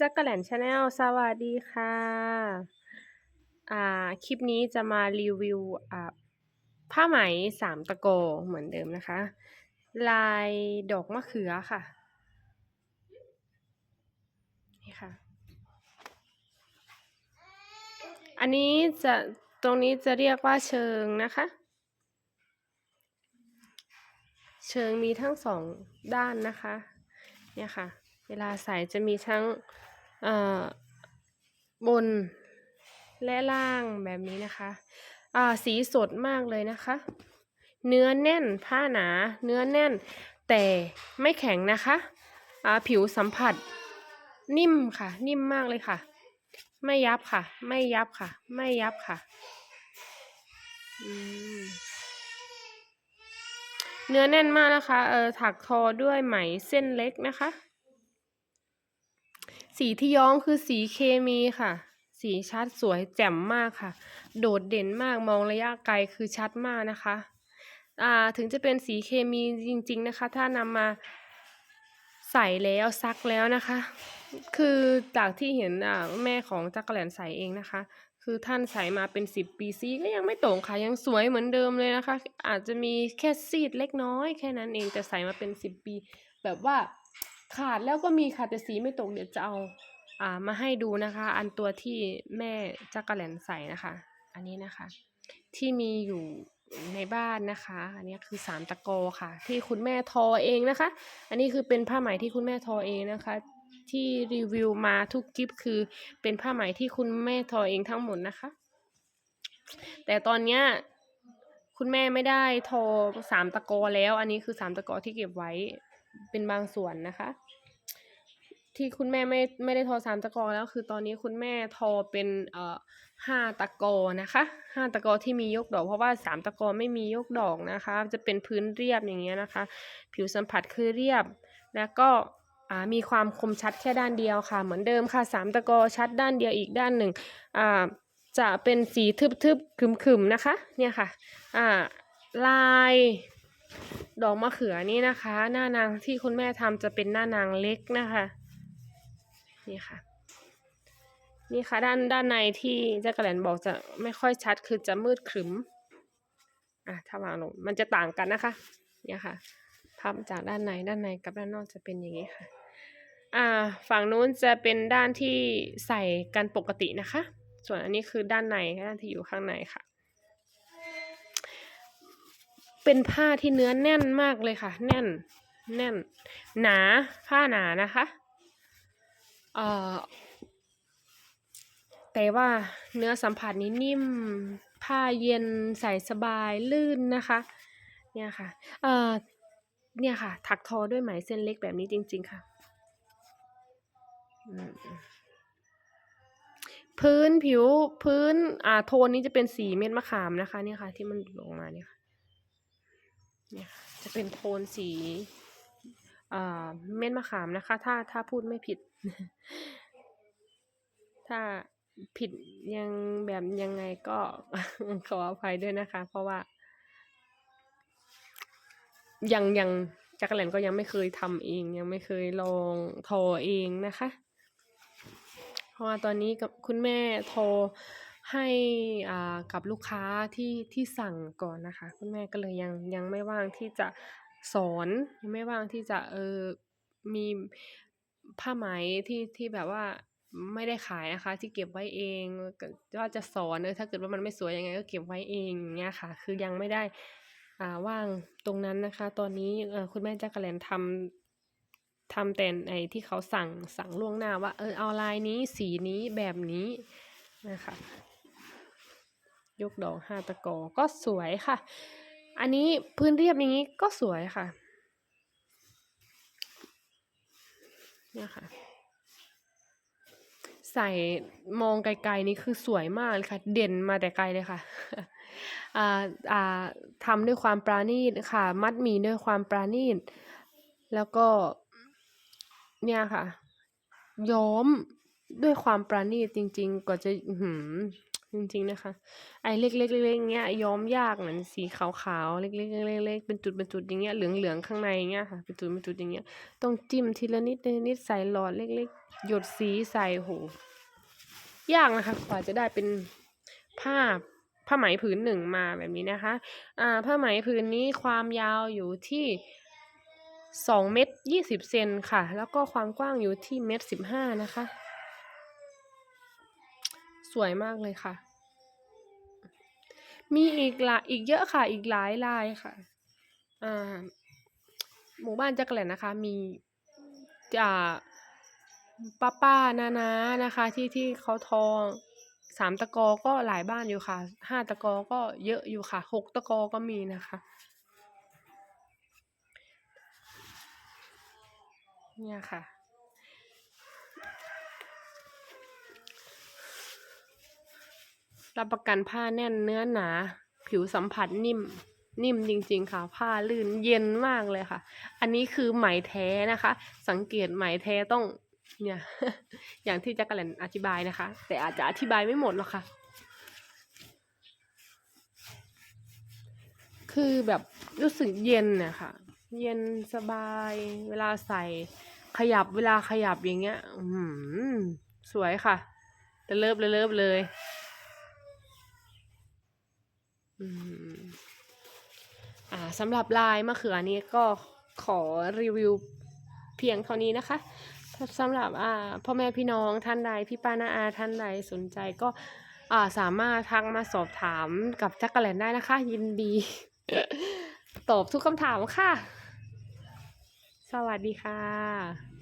จักรแหลนชาแนลสวัสดีค่ะ อ่า คลิปนี้จะมารีวิว อ่า ผ้าไหมสามตะโกเหมือนเดิมนะคะ ลายดอกมะเขือค่ะ นี่ค่ะ อันนี้จะตรงนี้จะเรียกว่าเชิงนะคะ เชิงมีทั้งสองด้านนะคะ เนี่ยค่ะเวลาใส่จะมีทั้ง อ่อบนและล่างแบบนี้นะคะอ่าสีสดมากเลยนะคะ เนื้อแน่นผ้าหนา เนื้อแน่น แต่ไม่แข็งนะคะอ่าผิวสัมผัส นิ่มค่ะ นิ่มมากเลยค่ะ ไม่ยับค่ะ ไม่ยับค่ะ ไม่ยับค่ะเนื้อแน่นมากนะคะ เออถักทอด้วยไหมเส้นเล็กนะคะ สีที่ย้อมคือสีเคมีค่ะ สีชัดสวยแจ่มมากค่ะ โดดเด่นมากมองระยะไกลคือชัดมากนะคะอ่าถึงจะเป็นสีเคมีจริง ๆนะคะ ถ้านำมาใส่แล้วซักแล้วนะคะ คือจากที่เห็นอ่าแม่ของจักรแลนใส่เองนะคะ คือท่านใส่มาเป็นสิบปีสีก็ยังไม่ตกค่ะยังสวยเหมือนเดิมเลยนะคะ อาจจะมีแค่ซีดเล็กน้อยแค่นั้นเองแต่ใส่มาเป็นสิบปี แบบว่า ขาดแล้วก็มีค่ะแต่สีไม่ตกเดี๋ยวจะเอาอ่ามาให้ดูนะคะ อันตัวที่แม่จักรแหลนใส่นะคะ อันนี้นะคะ ที่มีอยู่ในบ้านนะคะ อันนี้คือสามตะโกค่ะ ที่คุณแม่ทอเองนะคะ อันนี้คือเป็นผ้าไหมที่คุณแม่ทอเองนะคะ ที่รีวิวมาทุกคลิปคือเป็นผ้าไหมที่คุณแม่ทอเองทั้งหมดนะคะ แต่ตอนเนี้ยคุณแม่ไม่ได้ทอสามตะกอแล้ว อันนี้คือสามตะกอที่เก็บไว้ เป็นบางส่วนนะคะ ที่คุณแม่ไม่ไม่ได้ทอสามตะกอแล้วคือตอนนี้คุณแม่ทอเป็นเอ่อห้าตะกอนะคะห้าตะกอที่มียกดอกเพราะว่าสามตะกอไม่มียกดอกนะคะ จะเป็นพื้นเรียบอย่างเงี้ยนะคะ ผิวสัมผัสคือเรียบ แล้วก็อ่ามีความคมชัดแค่ด้านเดียวค่ะ เหมือนเดิมค่ะสามตะกอชัดด้านเดียวอีกด้านหนึ่งอ่าจะเป็นสีทึบๆขึมๆนะคะ เนี่ยค่ะอ่าลาย ดอกมะเขือนี่นะคะ หน้านางที่คุณแม่ทำจะเป็นหน้านางเล็กนะคะ นี่ค่ะ นี่ค่ะด้านด้านในที่เจ้ากระแลนบอกจะไม่ค่อยชัดคือจะมืดขรึมอะถ้าวางลงมันจะต่างกันนะคะ เนี่ยค่ะภาพจากด้านในด้านในกับด้านนอกจะเป็นอย่างนี้ค่ะอ่าฝั่งนู้นจะเป็นด้านที่ใส่กันปกตินะคะ ส่วนอันนี้คือด้านในด้านที่อยู่ข้างในค่ะ เป็นผ้าที่เนื้อแน่นมากเลยค่ะ แน่น แน่น หนาผ้าหนานะคะเอ่อแต่ว่าเนื้อสัมผัสนี้นิ่ม ผ้าเย็นใส่สบายลื่นนะคะ เนี่ยค่ะ เอ่อเนี่ยค่ะ ถักทอด้วยไหมเส้นเล็กแบบนี้จริง ๆ ค่ะ พื้นผิวพื้นอ่าโทนนี้จะเป็นสีเม็ดมะขามนะคะ เนี่ยค่ะ ที่มันลงมาเนี่ยค่ะ เนี่ยจะเป็นโทนสีเม็ดมะขามนะคะ ถ้าถ้าพูดไม่ผิด ถ้าผิดยังแบบยังไงก็ขออภัยด้วยนะคะ เพราะว่า ยังยังจักรแลนก็ยังไม่เคยทำเอง ยังไม่เคยลองทอเองนะคะ เพราะว่าตอนนี้กับคุณแม่ทร ให้ อ่า กับลูกค้าที่ ที่สั่งก่อนนะคะ คุณแม่ก็เลยยัง ยังไม่ว่างที่จะสอน ยังไม่ว่างที่จะ เออมีผ้าไหมที่ ที่แบบว่าไม่ได้ขายนะคะ ที่เก็บไว้เองก็ว่าจะสอน เออ ถ้าเกิดว่ามันไม่สวยยังไงก็เก็บไว้เอง อย่างเงี้ยค่ะ คือยังไม่ได้ อ่า ว่างตรงนั้นนะคะ ตอนนี้ เออคุณแม่จักรแลนทำ ทำแต่ไอที่เขาสั่ง สั่งล่วงหน้าว่า เออ เอาลายนี้ สีนี้ แบบนี้นะคะ ยกดอกห้าตะกอก็สวยค่ะ อันนี้พื้นเรียบอย่างนี้ก็สวยค่ะเนี่ยค่ะ ใส่มองไกลๆนี่คือสวยมากเลยค่ะ เด่นมาแต่ไกลเลยค่ะอ่าอ่าทำด้วยความปราณีตค่ะ มัดหมีด้วยความปราณีตแล้วก็เนี่ยค่ะ ย้อมด้วยความปราณีตจริง ๆกว่าจะหือ จริงๆนะคะ ไอ้เล็กๆเล็กๆเงี้ยย้อมยากเหมือนสีขาวๆเล็กๆเล็กๆเป็นจุดเป็นจุดอย่างเงี้ยเหลืองๆข้างในเงี้ยค่ะเป็นจุดเป็นจุดอย่างเงี้ยต้องจิ้มทีละนิดทีละนิดใส่หลอดเล็กๆ หยดสีใส่โหยากนะคะกว่าจะได้เป็นผ้าผ้าไหมผืนหนึ่งมาแบบนี้นะคะ อ่า ผ้าไหมผืนนี้ความยาวอยู่ที่สองเมตรยี่สิบเซนค่ะ แล้วก็ความกว้างอยู่ที่เมตรสิบห้านะคะ สวยมากเลยค่ะ มีอีกหลายอีกเยอะค่ะ อีกหลายลายค่ะอ่าหมู่บ้านจักรแหลนนะคะ มีอ่าป้าป้านานานะคะ ที่ที่เขาทองสามตะกอก็หลายบ้านอยู่ค่ะห้าตะกอก็เยอะอยู่ค่ะหกตะกอก็มีนะคะเนี่ยค่ะ รับประกันผ้าแน่นเนื้อหนา ผิวสัมผัสนิ่ม นิ่มจริงๆค่ะ ผ้าลื่นเย็นมากเลยค่ะ อันนี้คือไหมแท้นะคะ สังเกตไหมแท้ต้องเนี่ย อย่างที่จักรแลนอธิบายนะคะ แต่อาจจะอธิบายไม่หมดหรอกค่ะ คือแบบรู้สึกเย็นเนี่ยค่ะ เย็นสบาย เวลาใส่ขยับเวลาขยับอย่างเงี้ย อือหือสวยค่ะระเลิฟระเลิฟเลย อ่าสำหรับลายมะเขือนี้ก็ขอรีวิวเพียงเท่านี้นะคะสำหรับอ่าพ่อแม่พี่น้องท่านใดพี่ป้าน้าอาท่านใดสนใจก็อ่าสามารถทักมาสอบถามกับจักรแลนได้นะคะ ยินดี ตอบทุกคำถามค่ะ สวัสดีค่ะ